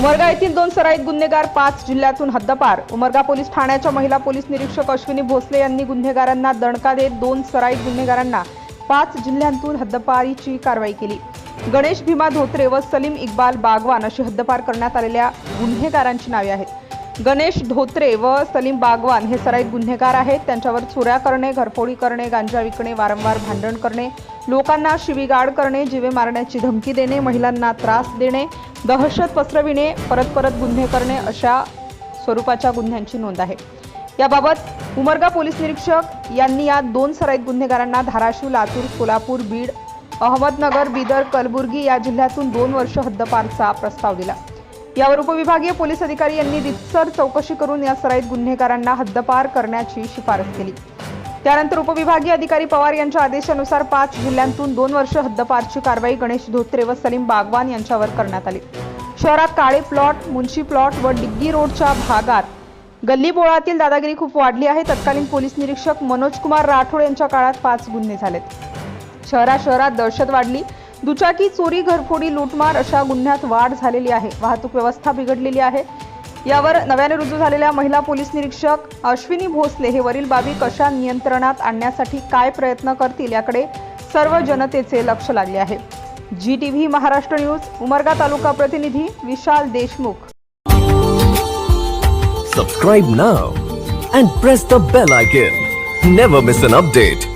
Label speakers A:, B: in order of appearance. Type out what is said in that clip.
A: उमरगा येथील दोन सराईत गुन्हेगार पाच जिल्ह्यातून हद्दपार. उमरगा पोलीस ठाण्याच्या महिला पोलीस निरीक्षक अश्विनी भोसले यांनी गुन्हेगारांना दणका देत दोन सराईत गुन्हेगारांना पाच जिल्ह्यांतून हद्दपारीची कारवाई केली. गणेश भीमा धोत्रे व सलीम इक्बाल बागवान अशी हद्दपार करण्यात आलेल्या गुन्हेगारांची नावे आहेत. गणेश धोत्रे व सलीम बागवान हे सराईत गुन्हेगार आहेत. त्यांच्यावर चोऱ्या करणे घरफोडी करणे गांजा विकणे वारंवार भांडण करणे लोकांना शिवीगाड करणे जिवे मारण्याची धमकी देणे महिलांना त्रास देणे दहशत पसरविणे परत परत गुन्हे करणे अशा स्वरूपाच्या गुन्ह्यांची नोंद आहे. याबाबत उमरगा पोलीस निरीक्षक यांनी या दोन सराईत गुन्हेगारांना धाराशिव लातूर सोलापूर बीड अहमदनगर बिदर कलबुर्गी या जिल्ह्यातून दोन वर्ष हद्दपारचा प्रस्ताव दिला. यावर उपविभागीय पोलीस अधिकारी यांनी रितसर चौकशी करून या सराईत गुन्हेगारांना हद्दपार करण्याची शिफारस केली. त्यानंतर उपविभागीय अधिकारी पवार यांच्या आदेशानुसार पाच जिल्ह्यांतून दोन वर्ष हद्दपारची कारवाई गणेश धोत्रे व सलीम बागवान यांच्यावर करण्यात आली. शहरात काळे प्लॉट मुन्शी प्लॉट व डिग्गी रोडच्या भागात गल्ली बोळातील दादागिरी खूप वाढली आहे. तत्कालीन पोलीस निरीक्षक मनोज कुमार राठोड यांच्या काळात पाच गुन्हे झालेत. शहरा शहरात दहशत वाढली. दुचाकी चोरी घरफोडी लूटमार अशा गुन्ह्यात वाढ झालेली आहे. वाहतूक व्यवस्था बिघडलेली आहे. यावर नव्याने रुजू झालेल्या महिला पोलीस निरीक्षक अश्विनी भोसले हे वरील बाबी कशा नियंत्रणात आणण्यासाठी काय प्रयत्न करतील याकडे सर्व जनतेचे लक्ष लागले आहे. G T V Maharashtra news Umarga taluka प्रतिनिधी Vishal Deshmukh.
B: Subscribe now and press the bell icon never miss an update